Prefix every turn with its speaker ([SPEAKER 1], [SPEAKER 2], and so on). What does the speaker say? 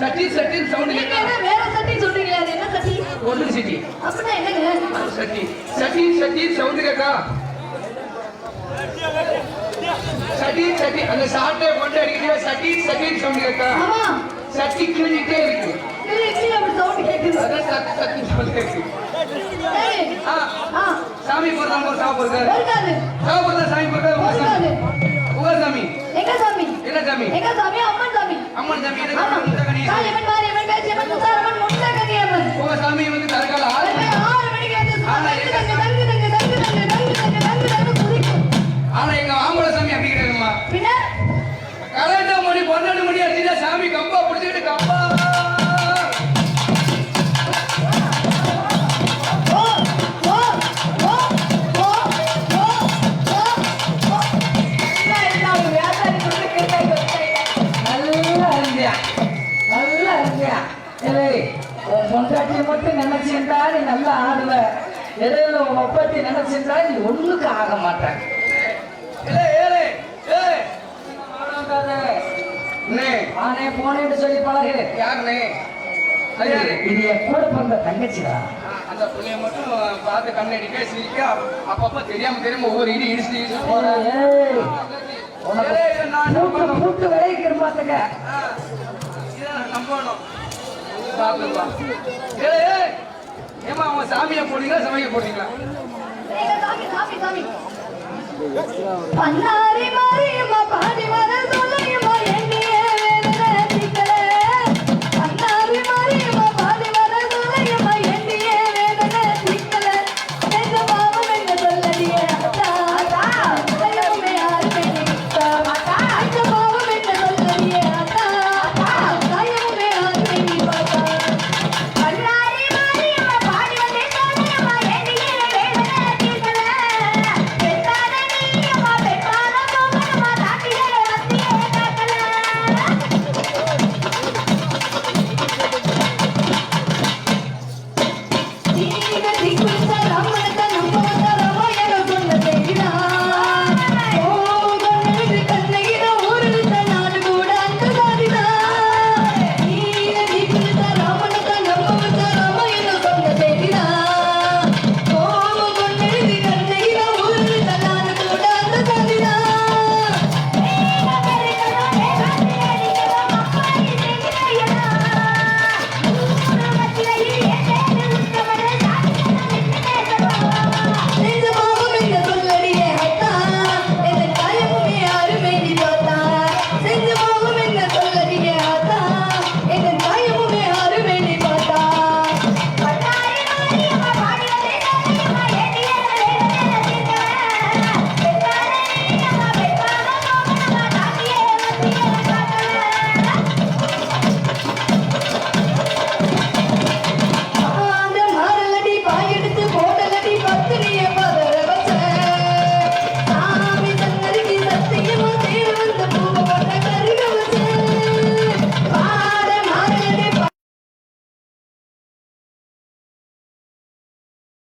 [SPEAKER 1] சட்டி சட்டி சவுண்ட் கேட்டா. வேற சட்டி சொல்றீங்களா? அது என்ன சட்டி? ஒன்னு சட்டி. அப்பனா என்னங்க
[SPEAKER 2] சட்டி?
[SPEAKER 1] சட்டி சட்டி சவுண்ட்
[SPEAKER 2] கேட்டா. சட்டி சட்டி அந்த சாட்டை
[SPEAKER 1] போட்டு அடிக்கிட்டே சட்டி சட்டி சவுண்ட் கேட்டா.
[SPEAKER 2] ஆமா.
[SPEAKER 1] சட்டி
[SPEAKER 2] கிழிட்டே இருக்கு.
[SPEAKER 1] சாமி போடுறாங்க
[SPEAKER 2] சாப்பிடுறது
[SPEAKER 1] சாப்பிடுறது சாமி போடுறது உங்க சாமி.
[SPEAKER 2] எங்க சாமி?
[SPEAKER 1] என்ன சாமி?
[SPEAKER 2] எங்க சாமி? அம்மன் சாமி.
[SPEAKER 1] அம்மன் சாமி?
[SPEAKER 2] 看你
[SPEAKER 3] 们团里面的姐妹都 நினைச்சிருந்தா நீ நல்லா ஆடுவ இடையில உன் ஒப்பத்தி நினைச்சிருந்தா நீ ஒண்ணுக்கு ஆக
[SPEAKER 1] அண்ணே.
[SPEAKER 3] ஆனே போனேன்னு சொல்லி பழகு
[SPEAKER 1] யாருண்ணே? அது யாரு?
[SPEAKER 3] இது என் கூட பிறந்த தங்கச்சிடா.
[SPEAKER 1] அந்த புள்ளைய மட்டும் பார்த்து கண்ணடிக்க சிரிக்க அப்பப்ப தெரியாம தெரியாம ஒவ்வொரு இடி இடிச்சு இடிச்சு போறேன் நம்பணும். ஏமா அவன் சாமியை போடுறீங்களா சமைக்க போடுறீங்களா?
[SPEAKER 2] பண்ணாரி மாரியம்மா பாடி Thank you.